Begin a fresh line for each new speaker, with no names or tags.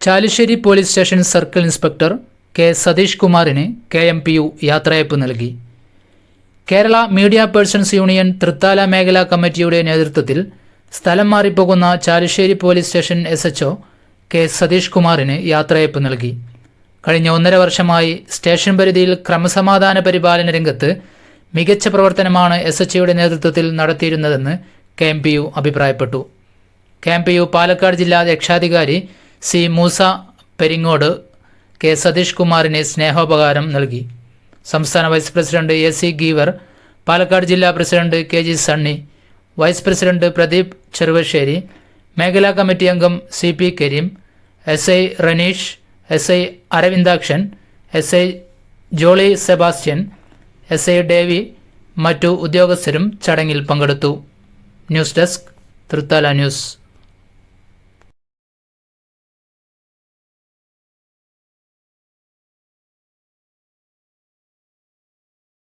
Chalissery police station circle inspector K Satheesh കുമാറിന് K M P U യാത്രയയപ്പ് നൽകി. Kerala media persons union Thrithala മേഖലാ കമ്മിറ്റിയുടെ നേതൃത്വത്തിൽ സ്ഥലം മാറിപ്പോകുന്ന Chalissery police station S K Satheesh കുമാറിന് യാത്രയയപ്പ് നൽകി. കഴിഞ്ഞ ഒന്നര വർഷമായി സ്റ്റേഷൻ പരിധിയിൽ ക്രമസമാധാന പരിപാലന രംഗത്ത് മികച്ച പ്രവർത്തനമാണ് എസ് എച്ച് നേതൃത്വത്തിൽ നടത്തിയിരുന്നതെന്ന് കെ എം പി യു അഭിപ്രായപ്പെട്ടു. K M P U Palakkad ജില്ലാ രക്ഷാധികാരി സി മൂസ പെരിങ്ങോട് കെ സതീഷ് കുമാറിന് സ്നേഹോപകാരം നൽകി. സംസ്ഥാന vice president A C Geevar Palakkad ജില്ലാ president K G Sunny vice president Pradeep Cheruvassery മേഖലാ കമ്മിറ്റി അംഗം C P Kareem S I Ranish S I Aravindakshan S I Jolly Sebastian S I Davy മറ്റു ഉദ്യോഗസ്ഥരും ചടങ്ങിൽ പങ്കെടുത്തു. News desk Thrithala news.